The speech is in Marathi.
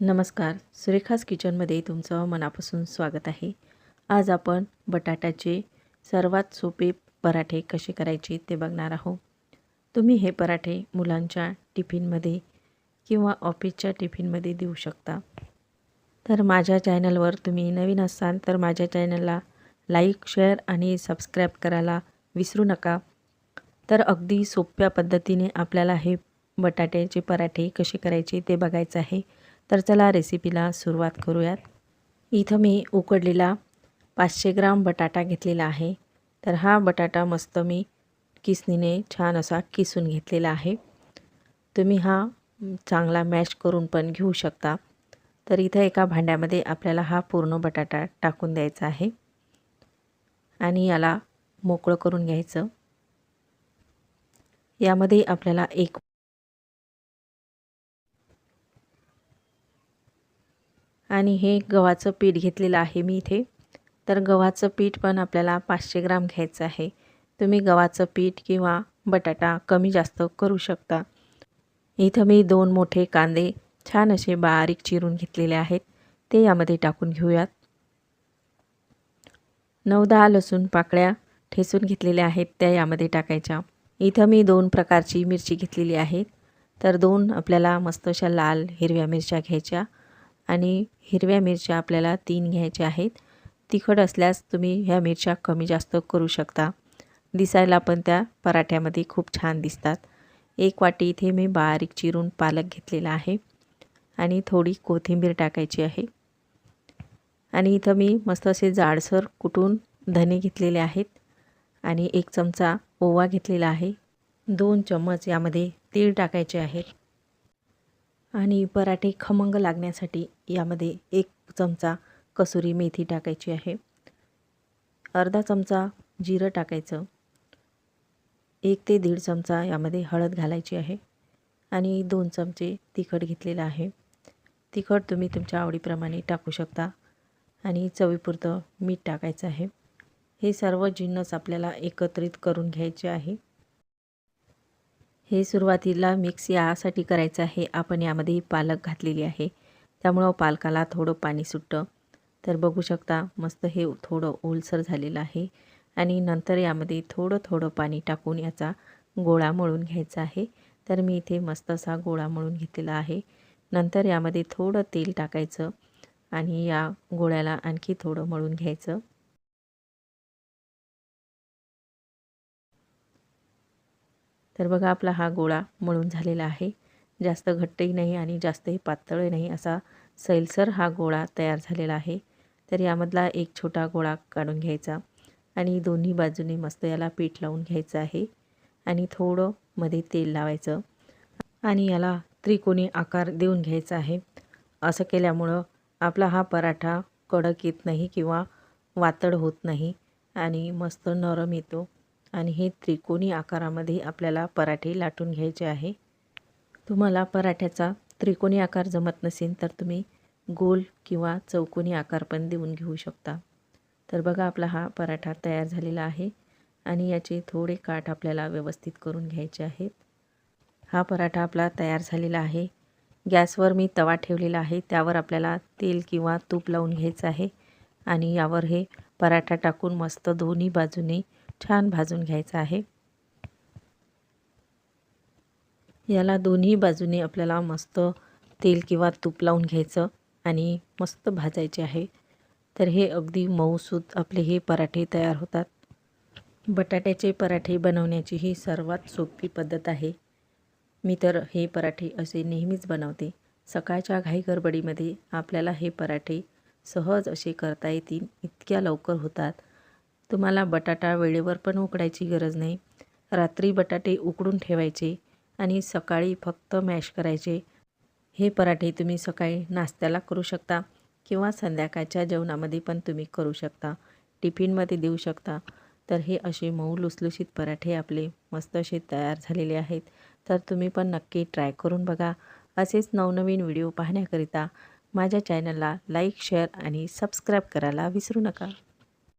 नमस्कार सुरेखास किचनमध्ये तुमचं मनापासून स्वागत आहे. आज आपण बटाट्याचे सर्वात सोपे पराठे कसे करायचे ते बघणार आहोत. तुम्ही हे पराठे मुलांच्या टिफिनमध्ये किंवा ऑफिसच्या टिफिनमध्ये देऊ शकता. तर माझ्या चॅनलवर तुम्ही नवीन असाल तर माझ्या चॅनलला लाईक शेअर आणि सबस्क्राईब करायला विसरू नका. तर अगदी सोप्या पद्धतीने आपल्याला हे बटाट्याचे पराठे कसे करायचे ते बघायचं आहे. तर चला रेसिपीला सुरुवात करूयात. इथं मी उकडलेला पाचशे ग्राम बटाटा घेतलेला आहे. तर हा बटाटा मस्त मी किसनीने छान असा किसून घेतलेला आहे. तुम्ही हा चांगला मॅश करून पण घेऊ शकता. तर इथं एका भांड्यामध्ये आपल्याला हा पूर्ण बटाटा टाकून द्यायचा आहे. आणि याला मोकळं करून घ्यायचं. यामध्ये आपल्याला एक आणि हे गव्हाचं पीठ घेतलेलं आहे मी इथे. तर गव्हाचं पीठ पण आपल्याला पाचशे ग्राम घ्यायचं आहे. तुम्ही गव्हाचं पीठ किंवा बटाटा कमी जास्त करू शकता. इथं मी दोन मोठे कांदे छान असे बारीक चिरून घेतलेले आहेत. ते यामध्ये टाकून घेऊयात. नऊ दहा लसूण पाकळ्या ठेसून घेतलेल्या आहेत. त्या यामध्ये टाकायच्या. इथं मी दोन प्रकारची मिरची घेतलेली आहे. तर दोन आपल्याला मस्त अशा लाल हिरव्या मिरच्या घ्यायच्या. आणि हिरव्या मिरच्या आपल्याला तीन घ्यायच्या आहेत. तिखट असल्यास तुम्ही ह्या मिरच्या कमी जास्त करू शकता. दिसायला पण त्या पराठ्यामध्ये खूप छान दिसतात. एक वाटी इथे मी बारीक चिरून पालक घेतलेला आहे आणि थोडी कोथिंबीर टाकायची आहे. आणि इथं मी मस्त असे जाडसर कुटून धने घेतलेले आहेत आणि एक चमचा ओवा घेतलेला आहे. दोन चम्मच यामध्ये तीळ टाकायचे आहेत. आणि पराठे खमंग लागण्यासाठी यामध्ये एक चमचा कसुरी मेथी टाकायची आहे. अर्धा चमचा जिरं टाकायचं. एक ते दीड चमचा यामध्ये हळद घालायची आहे आणि दोन चमचे तिखट घेतलेलं आहे. तिखट तुम्ही तुमच्या आवडीप्रमाणे टाकू शकता आणि चवीपुरतं मीठ टाकायचं आहे. हे सर्व जिन्नस आपल्याला एकत्रित करून घ्यायचे आहे. हे सुरुवातीला मिक्स यासाठी करायचं आहे. आपण यामध्ये पालक घातलेली आहे. त्यामुळं पालकाला थोडं पाणी सुटतं. तर बघू शकता मस्त हे थोडं ओलसर झालेलं आहे. आणि नंतर यामध्ये थोडं थोडं पाणी टाकून याचा गोळा मळून घ्यायचा आहे. तर मी इथे मस्त असा गोळा मळून घेतलेला आहे. नंतर यामध्ये थोडं तेल टाकायचं आणि या गोळ्याला आणखी थोडं मळून घ्यायचं. तर बघा आपला हा गोळा मळून झालेला आहे. जास्त घट्टही नाही आणि जास्तही पातळही नाही असा सैलसर हा गोळा तयार झालेला आहे. तर यामधला एक छोटा गोळा काढून घ्यायचा आणि दोन्ही बाजूने मस्त याला पीठ लावून घ्यायचं आहे आणि थोडं मध्ये तेल लावायचं आणि याला त्रिकोणी आकार देऊन घ्यायचा आहे. असं केल्यामुळं आपला हा पराठा कडक येत नाही किंवा वातड होत नाही आणि मस्त नरम येतो. आणि हे त्रिकोणी आकारामध्ये आपल्याला पराठे लाटून घ्यायचे आहे. तुम्हाला पराठ्याचा त्रिकोणी आकार जमत नसेल तर तुम्ही गोल किंवा चौकोनी आकार पण देऊन घेऊ शकता. तर बघा आपला हा पराठा तयार झालेला आहे आणि याचे थोडे काठ आपल्याला व्यवस्थित करून घ्यायचे आहेत. हा पराठा आपला तयार झालेला आहे. गॅसवर मी तवा ठेवलेला आहे. त्यावर आपल्याला तेल किंवा तूप लावून घ्यायचं आहे आणि यावर हे पराठा टाकून मस्त दोन्ही बाजूने छान भाजून घ्यायचं आहे. याला दोन्ही बाजूने आपल्याला मस्त तेल किंवा तूप लावून घ्यायचं आणि मस्त भाजायचे आहे. तर हे अगदी मऊसूत आपले हे पराठे तयार होतात. बटाट्याचे पराठे बनवण्याची ही सर्वात सोपी पद्धत आहे. मी तर हे पराठे असे नेहमीच बनवते. सकाळच्या घाईगडबडीमध्ये आपल्याला हे पराठे सहज असे करता येतील इतक्या लवकर होतात. तुम्हाला बटाटा वेळेवर पण उकडायची गरज नाही. रात्री बटाटे उकडून ठेवायचे आणि सकाळी फक्त मॅश करायचे. हे पराठे तुम्ही सकाळी नाश्त्याला करू शकता किंवा संध्याकाळच्या जेवणामध्ये पण तुम्ही करू शकता. टिफिनमध्ये देऊ शकता. तर हे असे मऊ लुसलुशीत पराठे आपले मस्त असे तयार झालेले आहेत. तर तुम्ही पण नक्की ट्राय करून बघा. असेच नवनवीन व्हिडिओ पाहण्याकरिता माझ्या चॅनलला लाईक शेअर आणि सबस्क्राईब करायला विसरू नका.